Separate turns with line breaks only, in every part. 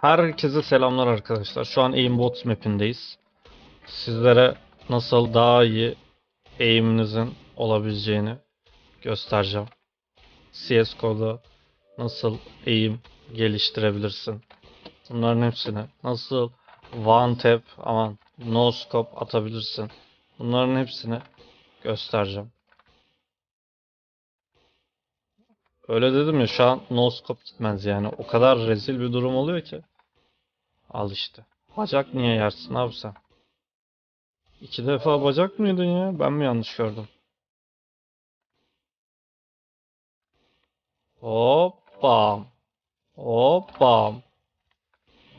Herkese selamlar arkadaşlar. Şu an Aimbot map'indeyiz. Sizlere nasıl daha iyi aim'inizin olabileceğini göstereceğim. CSGO'da nasıl aim geliştirebilirsin. Bunların hepsini nasıl one tap aman no scope atabilirsin. Bunların hepsini göstereceğim. Öyle dedim ya şu an no scope gitmez yani. O kadar rezil bir durum oluyor ki. Al işte. Bacak niye yersin abi sen? İki defa bacak mıydın ya? Ben mi yanlış gördüm? Hoppa. Hoppa.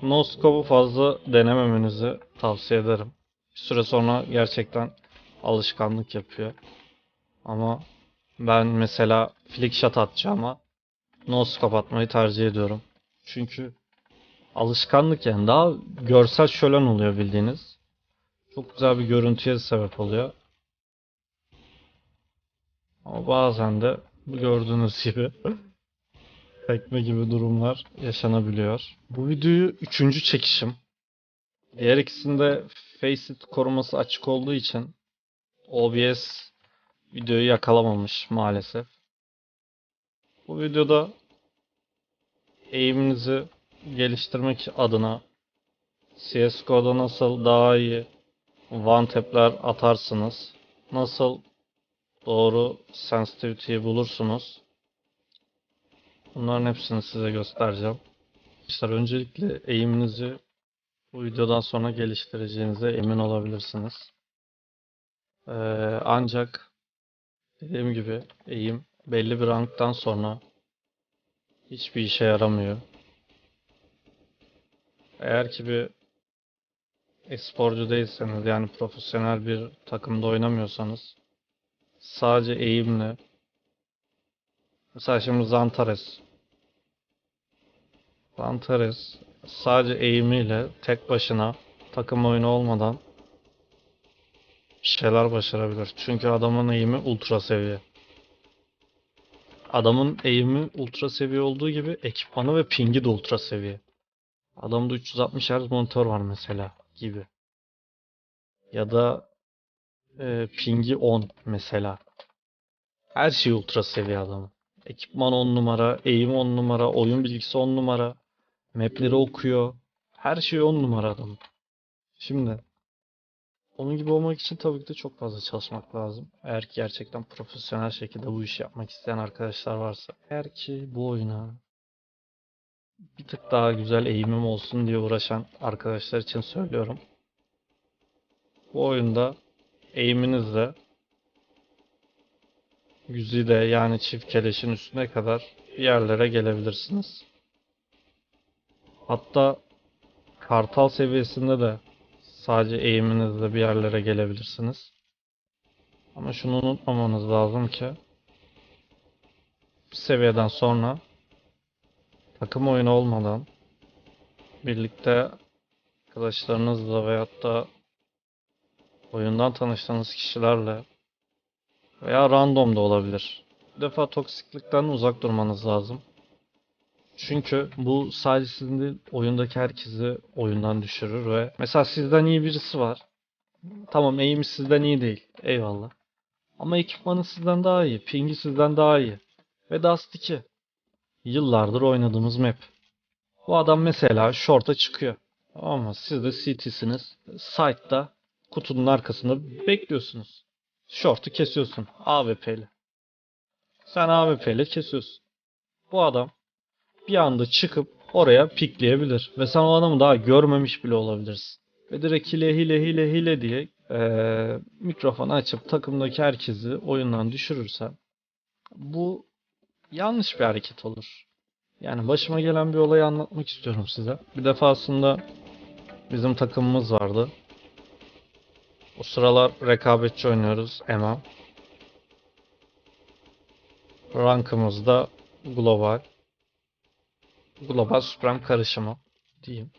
No scope'u fazla denememenizi tavsiye ederim. Bir süre sonra gerçekten alışkanlık yapıyor. Ama ben mesela flick shot atacağıma no scope atmayı tercih ediyorum. Çünkü alışkanlık yani daha görsel şölen oluyor bildiğiniz. Çok güzel bir görüntüye sebep oluyor. Ama bazen de gördüğünüz gibi tekme gibi durumlar yaşanabiliyor. Bu videoyu üçüncü çekişim. Diğer ikisinde Faceit koruması açık olduğu için OBS videoyu yakalamamış maalesef. Bu videoda aim'inizi geliştirmek adına CSGO'da nasıl daha iyi one tap'ler atarsınız, nasıl doğru sensitivity'yi bulursunuz. Bunların hepsini size göstereceğim. Arkadaşlar öncelikle aim'inizi bu videodan sonra geliştireceğinize emin olabilirsiniz. Ee, ancak dediğim gibi aim belli bir ranktan sonra hiçbir işe yaramıyor. Eğer ki bir e-sporcu değilseniz yani profesyonel bir takımda oynamıyorsanız sadece eğimle mesela şimdi Zantares Zantares sadece eğimiyle tek başına takım oyunu olmadan şeyler başarabilir. Çünkü adamın eğimi ultra seviye. Adamın eğimi ultra seviye olduğu gibi ekipmanı ve pingi de ultra seviye. Adamda 360 Hz monitör var mesela gibi. Ya da e, pingi 10 mesela. Her şey ultra seviye adamın. Ekipman 10 numara, eğim 10 numara, oyun bilgisi 10 numara. Mapleri okuyor. Her şey 10 numara adamın. Şimdi onun gibi olmak için tabii ki de çok fazla çalışmak lazım. Eğer ki gerçekten profesyonel şekilde bu işi yapmak isteyen arkadaşlar varsa. Eğer ki bu oyuna bir tık daha güzel eğimim olsun diye uğraşan arkadaşlar için söylüyorum. Bu oyunda eğiminizle yüzüde yani çift keleşin üstüne kadar bir yerlere gelebilirsiniz. Hatta kartal seviyesinde de sadece eğiminizle bir yerlere gelebilirsiniz. Ama şunu unutmamanız lazım ki bir seviyeden sonra takım oyunu olmadan birlikte arkadaşlarınızla veyahut da oyundan tanıştığınız kişilerle veya random da olabilir. Bir defa toksiklikten uzak durmanız lazım. Çünkü bu sadece sizin değil, oyundaki herkesi oyundan düşürür ve mesela sizden iyi birisi var. Tamam aim sizden iyi değil. Eyvallah. Ama ekipmanı sizden daha iyi. Pingi sizden daha iyi. Ve Dust 2. Yıllardır oynadığımız map. Bu adam mesela short'a çıkıyor. Ama siz de CT'siniz. Site'da kutunun arkasında bekliyorsunuz. Short'u kesiyorsun AWP ile. Sen AWP ile kesiyorsun. Bu adam bir anda çıkıp oraya pikleyebilir. Ve sen o adamı daha görmemiş bile olabilirsin. Ve direkt hile hile hile hile diye eee mikrofonu açıp takımdaki herkesi oyundan düşürürsen bu yanlış bir hareket olur. Yani başıma gelen bir olayı anlatmak istiyorum size. Bir defasında bizim takımımız vardı. O sıralar rekabetçi oynuyoruz MM. Rankımız da global. Global Supreme karışımı diyeyim.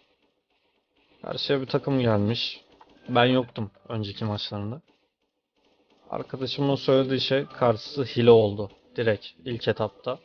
Karşıya bir takım gelmiş. Ben yoktum önceki maçlarında. Arkadaşımın söylediği şey karşısı hile oldu. Direkt ilk etapta.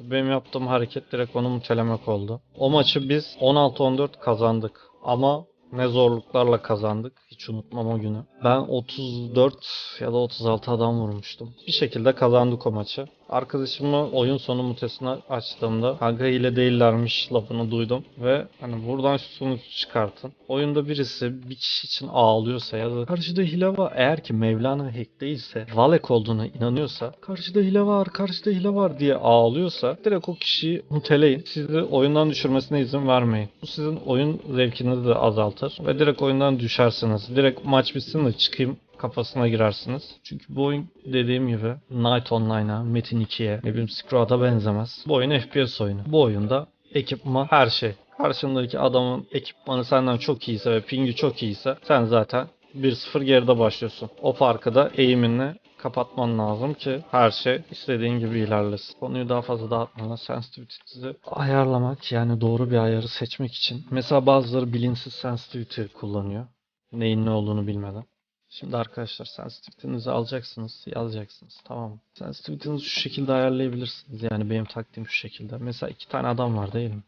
Benim yaptığım hareket direkt onu mutelemek oldu. O maçı biz 16-14 kazandık. Ama ne zorluklarla kazandık. Hiç unutmam o günü. Ben 34 ya da 36 adam vurmuştum. Bir şekilde kazandık o maçı. Arkadaşımı oyun sonu mutesine açtığımda kanka hile değillermiş lafını duydum. Ve hani buradan şu çıkartın. Oyunda birisi bir kişi için ağlıyorsa ya da karşıda hile var. Eğer ki Mevlana hack değilse, Valek olduğuna inanıyorsa, karşıda hile var, karşıda hile var diye ağlıyorsa direkt o kişiyi muteleyin. Sizi oyundan düşürmesine izin vermeyin. Bu sizin oyun zevkinizi de azaltır ve direkt oyundan düşersiniz. Direkt maç bitsin de çıkayım kafasına girersiniz. Çünkü bu oyun dediğim gibi Night Online'a, Metin 2'ye, ne bileyim Squad'a benzemez. Bu oyun FPS oyunu. Bu oyunda ekipman her şey. Karşındaki adamın ekipmanı senden çok iyiyse ve pingi çok iyiyse sen zaten 1-0 geride başlıyorsun. O farkı da eğiminle kapatman lazım ki her şey istediğin gibi ilerlesin. Konuyu daha fazla dağıtmadan sensitivity'nizi ayarlamak yani doğru bir ayarı seçmek için. Mesela bazıları bilinçsiz sensitivity kullanıyor. Neyin ne olduğunu bilmeden. Şimdi arkadaşlar sensitivity'nizi alacaksınız, yazacaksınız. Tamam mı? Sensitivity'nizi şu şekilde ayarlayabilirsiniz. Yani benim taktiğim şu şekilde. Mesela iki tane adam var değil mi?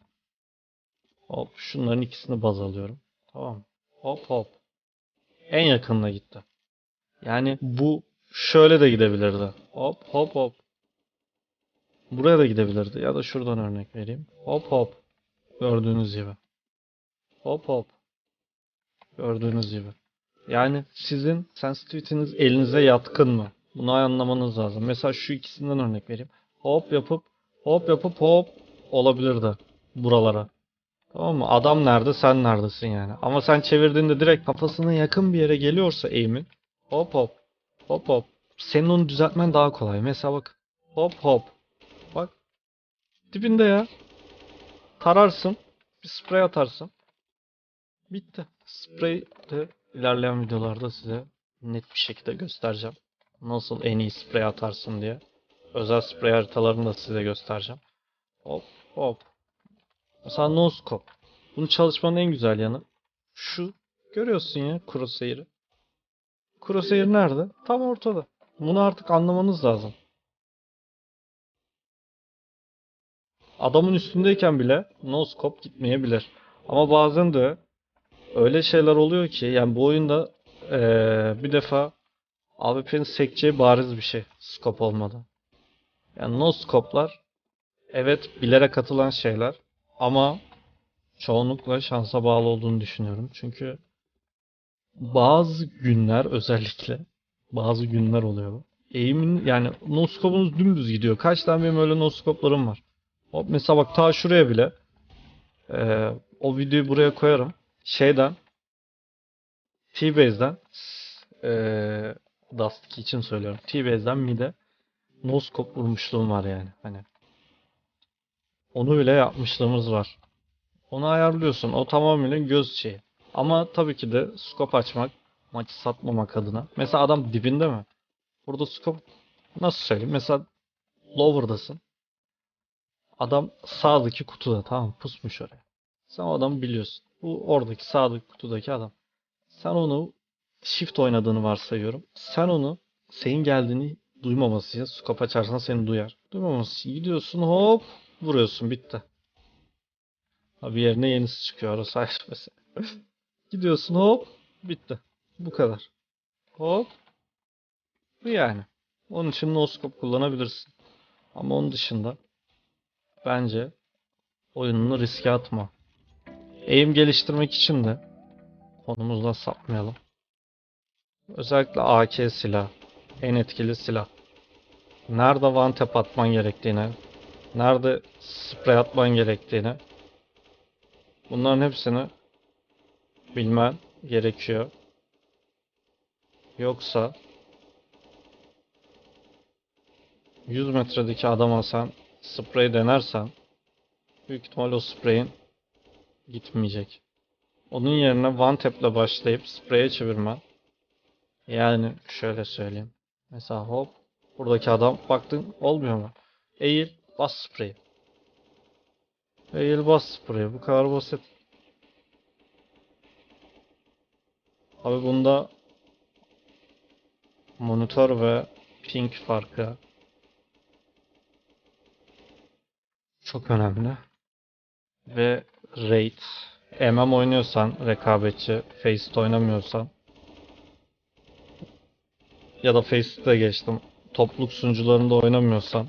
Hop şunların ikisini baz alıyorum. Tamam? Hop hop. En yakınına gitti. Yani bu şöyle de gidebilirdi. Hop hop hop. Buraya da gidebilirdi. Ya da şuradan örnek vereyim. Hop hop. Gördüğünüz gibi. Hop hop. Gördüğünüz gibi. Yani sizin sensitivity'niz elinize yatkın mı? Bunu anlamanız lazım. Mesela şu ikisinden örnek vereyim. Hop yapıp hop yapıp hop olabilirdi buralara. Tamam mı? Adam nerede sen neredesin yani. Ama sen çevirdiğinde direkt kafasına yakın bir yere geliyorsa eğimin. Hop hop. Hop hop. Senin onu düzeltmen daha kolay. Mesela bak. Hop hop. Bak. Dibinde ya. Tararsın. Bir sprey atarsın. Bitti. Sprey de ilerleyen videolarda size net bir şekilde göstereceğim. Nasıl en iyi sprey atarsın diye. Özel sprey haritalarını da size göstereceğim. Hop hop. Mesela no scope. Bunu çalışmanın en güzel yanı şu. Görüyorsun ya Crosshair'ı. Crosshair nerede? Tam ortada. Bunu artık anlamanız lazım. Adamın üstündeyken bile no scope gitmeyebilir. Ama bazen de öyle şeyler oluyor ki yani bu oyunda eee, bir defa AWP'nin sekeceği bariz bir şey scope olmadan. Yani no scope'lar evet bilerek atılan şeyler ama çoğunlukla şansa bağlı olduğunu düşünüyorum. Çünkü bazı günler özellikle bazı günler oluyor bu. Eğimin yani no scope'unuz dümdüz gidiyor. Kaç tane benim öyle no scope'larım var. Hop mesela bak ta şuraya bile eee, o videoyu buraya koyarım. Şeyden T-Base'den eee Dust 2 için söylüyorum. T-Base'den mid'e no scope vurmuşluğum var yani. Hani onu bile yapmışlığımız var. Onu ayarlıyorsun. O tamamıyla göz şeyi. Ama tabii ki de scope açmak, maçı satmamak adına. Mesela adam dibinde mi? Burada scope nasıl söyleyeyim? Mesela lower'dasın. Adam sağdaki kutuda tamam pusmuş oraya. Sen o adamı biliyorsun. Bu oradaki sağdaki kutudaki adam. Sen onu shift oynadığını varsayıyorum. Sen onu senin geldiğini duymaması için scope açarsan seni duyar. Duymaması için gidiyorsun hop vuruyorsun bitti. Abi yerine yenisi çıkıyor orası ayrı. Gidiyorsun hop bitti. Bu kadar. Hop. Bu yani. Onun için no scope kullanabilirsin. Ama onun dışında bence oyununu riske atma. Aim geliştirmek için de konumuzdan sapmayalım. Özellikle AK silah. En etkili silah. Nerede one tap atman gerektiğini, nerede sprey atman gerektiğini bunların hepsini bilmen gerekiyor. Yoksa 100 metredeki adama sen sprey denersen büyük ihtimal o spreyin gitmeyecek. Onun yerine one tap ile başlayıp spreye çevirmen yani şöyle söyleyeyim. Mesela hop buradaki adam baktın olmuyor mu? Eğil bas spreyi. Eğil bas spreyi. Bu kadar basit. Abi bunda monitör ve ping farkı çok önemli. Ve rate. MM oynuyorsan rekabetçi, Faceit oynamıyorsan ya da Faceit'e geçtim. Topluluk sunucularında oynamıyorsan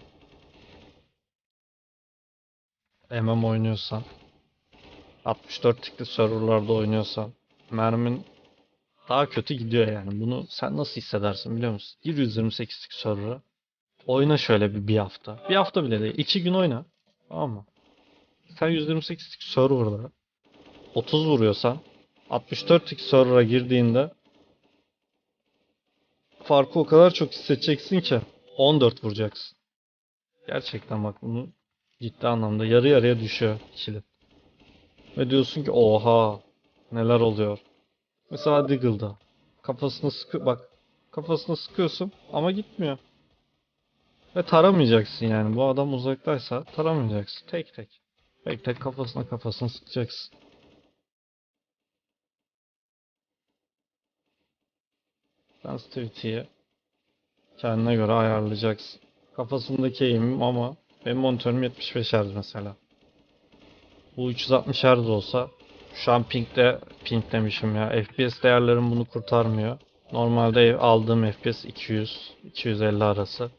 MM oynuyorsan 64 tikli serverlarda oynuyorsan mermin daha kötü gidiyor yani. Bunu sen nasıl hissedersin biliyor musun? Gir 128'lik server'a. Oyna şöyle bir, bir hafta. Bir hafta bile değil. 2 gün oyna. Tamam mı? Sen 128'lik server'da 30 vuruyorsan 64'lik server'a girdiğinde farkı o kadar çok hissedeceksin ki 14 vuracaksın. Gerçekten bak bunu ciddi anlamda yarı yarıya düşüyor kilit. Ve diyorsun ki oha neler oluyor. Mesela Diggle'da kafasını sıkı bak kafasını sıkıyorsun ama gitmiyor. Ve taramayacaksın yani. Bu adam uzaktaysa taramayacaksın. Tek tek. Tek kafasına kafasına sıkacaksın. Sensitivity'yi kendine göre ayarlayacaksın. Kafasındaki eğimim ama benim monitörüm 75 Hz mesela. Bu 360 Hz olsa şu an pingde ping demişim ya. FPS değerlerim bunu kurtarmıyor. Normalde aldığım FPS 200 250 arası.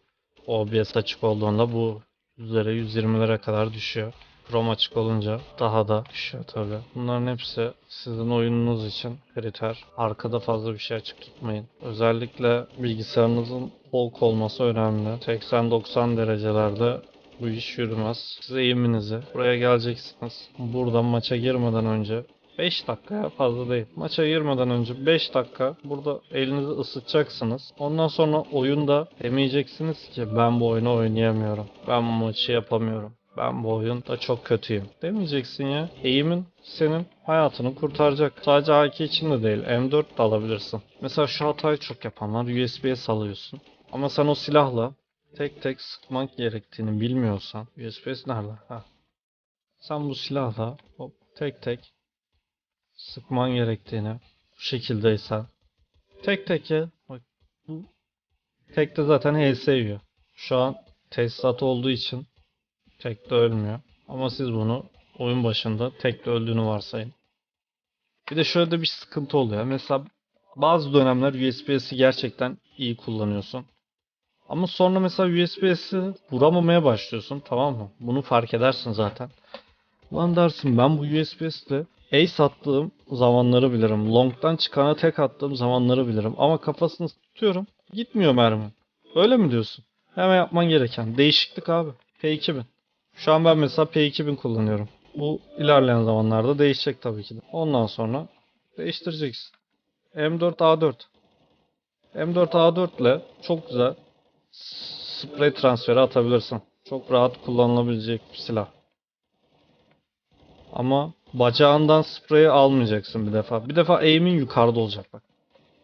OBS açık olduğunda bu üzere 120'lere kadar düşüyor. Chrome açık olunca daha da düşüyor tabi. Bunların hepsi sizin oyununuz için kriter. Arkada fazla bir şey açık tutmayın. Özellikle bilgisayarınızın bulk olması önemli. 80-90 derecelerde bu iş yürümez. Siz eğiminizi buraya geleceksiniz. Buradan maça girmeden önce 5 dakikaya fazla değil. Maça girmeden önce 5 dakika burada elinizi ısıtacaksınız. Ondan sonra oyunda demeyeceksiniz ki ben bu oyunu oynayamıyorum. Ben bu maçı yapamıyorum. Ben bu oyunda çok kötüyüm. Demeyeceksin ya. Eğimin senin hayatını kurtaracak. Sadece AK için de değil. M4 de alabilirsin. Mesela şu hatayı çok yapanlar USB'ye salıyorsun. Ama sen o silahla tek tek sıkmak gerektiğini bilmiyorsan USB nerede? Ha. Sen bu silahla hop, tek tek sıkman gerektiğini bu şekildeysen tek tek ya bak bu tek de zaten HS yiyor. Şu an tesisat olduğu için tek de ölmüyor. Ama siz bunu oyun başında tek de öldüğünü varsayın. Bir de şöyle de bir sıkıntı oluyor. Mesela bazı dönemler USB'si gerçekten iyi kullanıyorsun. Ama sonra mesela USB'si vuramamaya başlıyorsun tamam mı? Bunu fark edersin zaten. Lan dersin ben bu USB'sle ace attığım zamanları bilirim. Long'dan çıkana tek attığım zamanları bilirim. Ama kafasını tutuyorum. Gitmiyor mermi. Öyle mi diyorsun? Hemen yapman gereken. Değişiklik abi. P2000. Şu an ben mesela P2000 kullanıyorum. Bu ilerleyen zamanlarda değişecek tabii ki de. Ondan sonra değiştireceksin. M4A4. M4A4 ile çok güzel spray transferi atabilirsin. Çok rahat kullanılabilecek bir silah. Ama bacağından spreyi almayacaksın bir defa. Bir defa aim'in yukarıda olacak bak.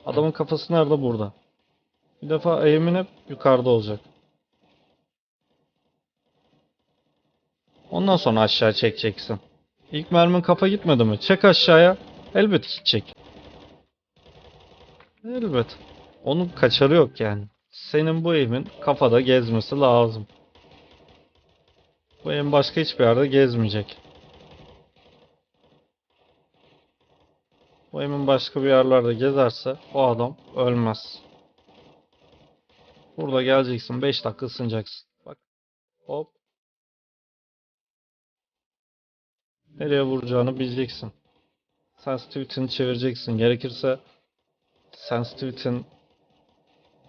Adamın kafası nerede? Burada. Bir defa aim'in hep yukarıda olacak. Ondan sonra aşağı çekeceksin. İlk mermin kafa gitmedi mi? Çek aşağıya. Elbet gidecek. Elbet. Onun kaçarı yok yani. Senin bu aim'in kafada gezmesi lazım. Bu aim başka hiçbir yerde gezmeyecek. Bu aim'in başka bir yerlerde gezerse o adam ölmez. Burada geleceksin 5 dakika ısınacaksın. Bak. Hop. Nereye vuracağını bileceksin. Sensitivity'ni çevireceksin. Gerekirse sensitivity'nin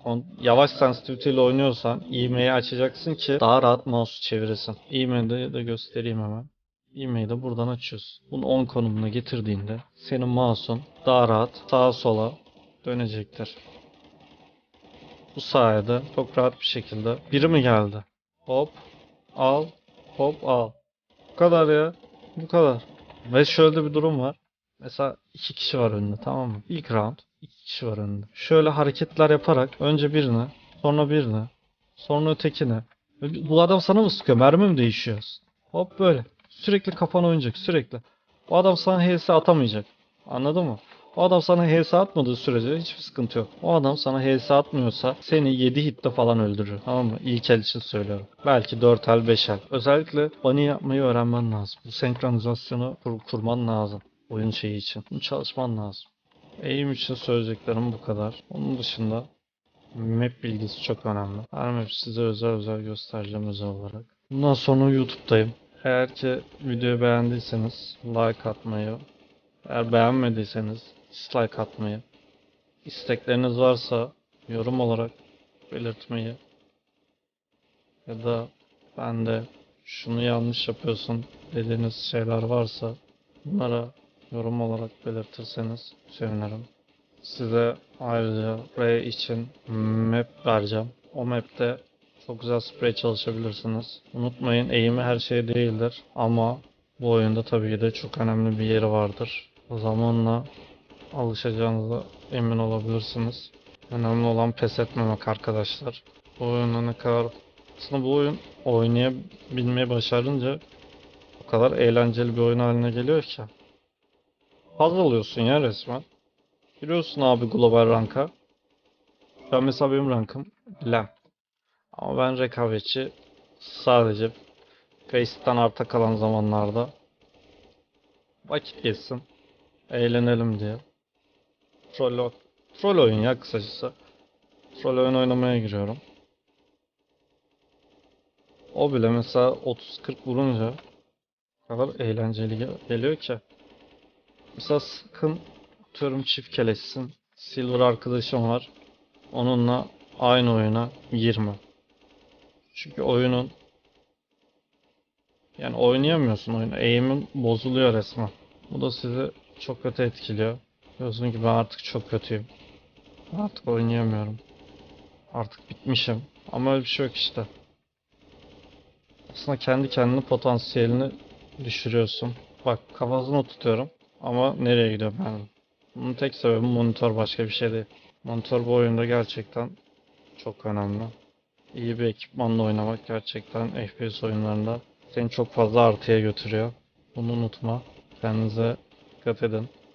on, yavaş sensitivity ile oynuyorsan ivmeyi açacaksın ki daha rahat mouse çeviresin. İvmeyi de, de göstereyim hemen. İvmeyi de buradan açıyorsun. Bunu 10 konumuna getirdiğinde senin mouse'un daha rahat sağa sola dönecektir. Bu sayede çok rahat bir şekilde biri mi geldi? Hop al hop al. Bu kadar ya. Bu kadar. Ve şöyle bir durum var. Mesela iki kişi var önünde tamam mı? İlk round iki kişi var önünde. Şöyle hareketler yaparak önce birine, sonra birine, sonra ötekine. Bu adam sana mı sıkıyor? Mermi mi değişiyor? Hop böyle. Sürekli kafana oynayacak sürekli. Bu adam sana HS atamayacak. Anladın mı? O adam sana HS atmadığı sürece hiçbir sıkıntı yok. O adam sana HS atmıyorsa seni 7 hitte falan öldürür. Tamam mı? İlk el için söylüyorum. Belki 4 el 5 el. Özellikle bunny yapmayı öğrenmen lazım. Bu senkronizasyonu kur- kurman lazım. Oyun şeyi için. Bunu çalışman lazım. Aim için söyleyeceklerim bu kadar. Onun dışında map bilgisi çok önemli. Her map size özel özel göstereceğim özel olarak. Bundan sonra YouTube'dayım. Eğer ki videoyu beğendiyseniz like atmayı, eğer beğenmediyseniz dislike atmayı, istekleriniz varsa yorum olarak belirtmeyi ya da ben de şunu yanlış yapıyorsun dediğiniz şeyler varsa bunlara yorum olarak belirtirseniz sevinirim. Size ayrıca R için map vereceğim. O map'te çok güzel sprey çalışabilirsiniz. Unutmayın eğimi her şey değildir ama bu oyunda tabii ki de çok önemli bir yeri vardır. Zamanla alışacağınıza emin olabilirsiniz. Önemli olan pes etmemek arkadaşlar. Bu oyuna ne kadar aslında bu oyun oynayabilmeyi başarınca o kadar eğlenceli bir oyun haline geliyor ki. Haz alıyorsun ya resmen. Giriyorsun abi global ranka. Ben mesela benim rankım LAN. Ama ben rekabetçi sadece Face'ten arta kalan zamanlarda vakit geçsin, eğlenelim diye. Troll, troll oyun ya kısacası. Troll oyun oynamaya giriyorum. O bile mesela 30-40 vurunca kadar eğlenceli gel- geliyor ki. Mesela sakın atıyorum çift keleşsin. Silver arkadaşım var. Onunla aynı oyuna girme. Çünkü oyunun yani oynayamıyorsun oyunu. Eğimin bozuluyor resmen. Bu da sizi çok kötü etkiliyor. Ki ben artık çok kötüyüm. Artık oynayamıyorum. Artık bitmişim. Ama öyle bir şey yok işte. Aslında kendi kendini potansiyelini düşürüyorsun. Bak kafasını tutuyorum. Ama nereye gidiyorum ben? Bunun tek sebebi monitör başka bir şey değil. Monitör bu oyunda gerçekten çok önemli. İyi bir ekipmanla oynamak gerçekten FPS oyunlarında seni çok fazla artıya götürüyor. Bunu unutma. Kendinize dikkat edin.